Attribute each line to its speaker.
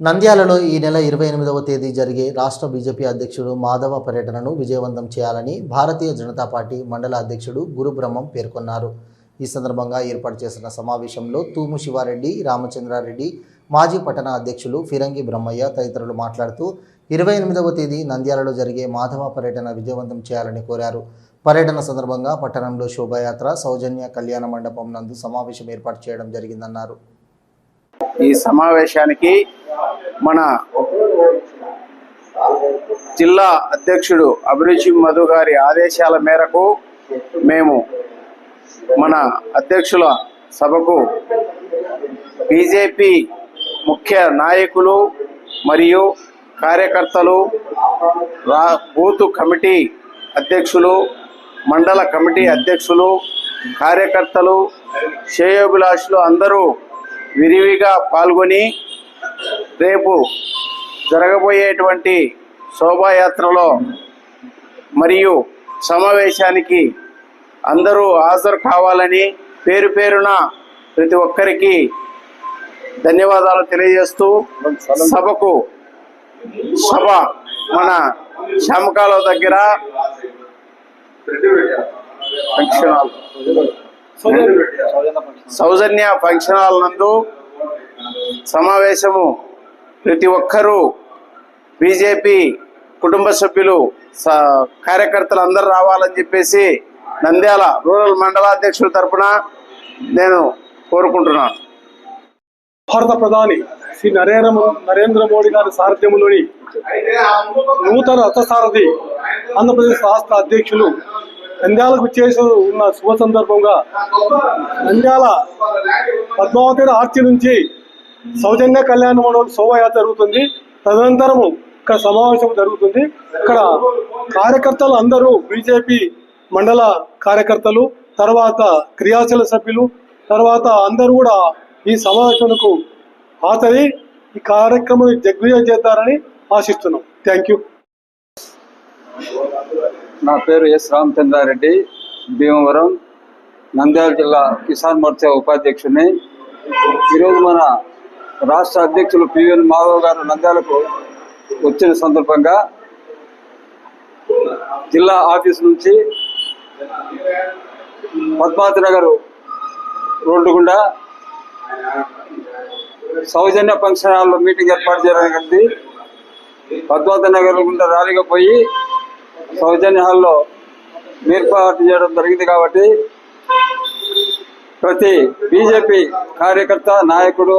Speaker 1: నంద్యాలలో ఈ నెల ఇరవై ఎనిమిదవ తేదీ జరిగే రాష్ట్ర బీజేపీ అధ్యక్షుడు మాధవ పర్యటనను విజయవంతం చేయాలని భారతీయ జనతా పార్టీ మండల అధ్యక్షుడు గురుబ్రహ్మం పేర్కొన్నారు. ఈ సందర్భంగా ఏర్పాటు చేసిన సమావేశంలో తూము శివారెడ్డి రామచంద్రారెడ్డి మాజీ పట్టణ అధ్యక్షులు ఫిరంగి బ్రహ్మయ్య తదితరులు మాట్లాడుతూ ఇరవై ఎనిమిదవ తేదీ నంద్యాలలో జరిగే మాధవ పర్యటన విజయవంతం చేయాలని కోరారు. పర్యటన సందర్భంగా పట్టణంలో శోభాయాత్ర సౌజన్య కళ్యాణ మండపం నందు సమావేశం ఏర్పాటు చేయడం జరిగిందన్నారు.
Speaker 2: ఈ సమావేశానికి మన జిల్లా అధ్యక్షుడు అభిరుచి మధు గారి ఆదేశాల మేరకు మేము మన అధ్యక్షుల సభకు బీజేపీ ముఖ్య నాయకులు మరియు కార్యకర్తలు రా బూత్ కమిటీ అధ్యక్షులు మండల కమిటీ అధ్యక్షులు కార్యకర్తలు శ్రేయోభిలాషులు అందరూ విరివిగా పాల్గొని రేపు జరగబోయేటువంటి శోభాయాత్రలో మరియు సమావేశానికి అందరూ హాజరు కావాలని పేరు పేరున ప్రతి ఒక్కరికి ధన్యవాదాలు తెలియజేస్తూ సభకు సభ మన శామకాల దగ్గర సౌజన్య ఫంక్షన్ హాల్ నందు సమావేశము ప్రతి ఒక్కరూ బీజేపీ కుటుంబ సభ్యులు స- కార్యకర్తలు అందరు రావాలని చెప్పేసి నంద్యాల రూరల్ మండలాధ్యక్షుల తరపున నేను కోరుకుంటున్నాను
Speaker 3: భారత ప్రధాని శ్రీ నరేంద్ర నరేంద్ర మోడీ గారి సారథ్యంలోని నూతన రథసారథి ఆంధ్రప్రదేశ్ రాష్ట్ర అధ్యక్షులు నంద్యాలకు చేసి ఉన్న శుభ సందర్భంగా నంద్యాల పద్మావతి ఆర్చి నుంచి సౌజన్య కళ్యాణ మండపం శోభయాత్ర జరుగుతుంది. తదనంతరము ఇక్కడ సమావేశం జరుగుతుంది. ఇక్కడ కార్యకర్తలు అందరూ బీజేపీ మండల కార్యకర్తలు తర్వాత క్రియాశీల సభ్యులు తర్వాత అందరూ కూడా ఈ సమావేశంకు హాజరై ఈ కార్యక్రమం దిగ్విజయం చేస్తారని ఆశిస్తున్నాం. థ్యాంక్ యూ
Speaker 4: నా పేరు ఎస్ రామచంద్రారెడ్డి భీమవరం నంద్యాల జిల్లా కిసాన్ మోర్చా ఉపాధ్యక్షుని. ఈరోజు మన రాష్ట్ర అధ్యక్షులు పివిఎన్ మాధవ్ గారు నంద్యాలకు వచ్చిన సందర్భంగా జిల్లా ఆఫీస్ నుంచి పద్మావతి నగర్ రోడ్డు గుండా సౌజన్య ఫంక్షన్ హాల్లో మీటింగ్ ఏర్పాటు చేయడానికి పద్మావతి నగర్ గుండా ర్యాలీగా పోయి సౌజన్య హాల్లో ఏర్పాటు చేయడం జరిగింది కాబట్టి ప్రతి బీజేపీ కార్యకర్త నాయకుడు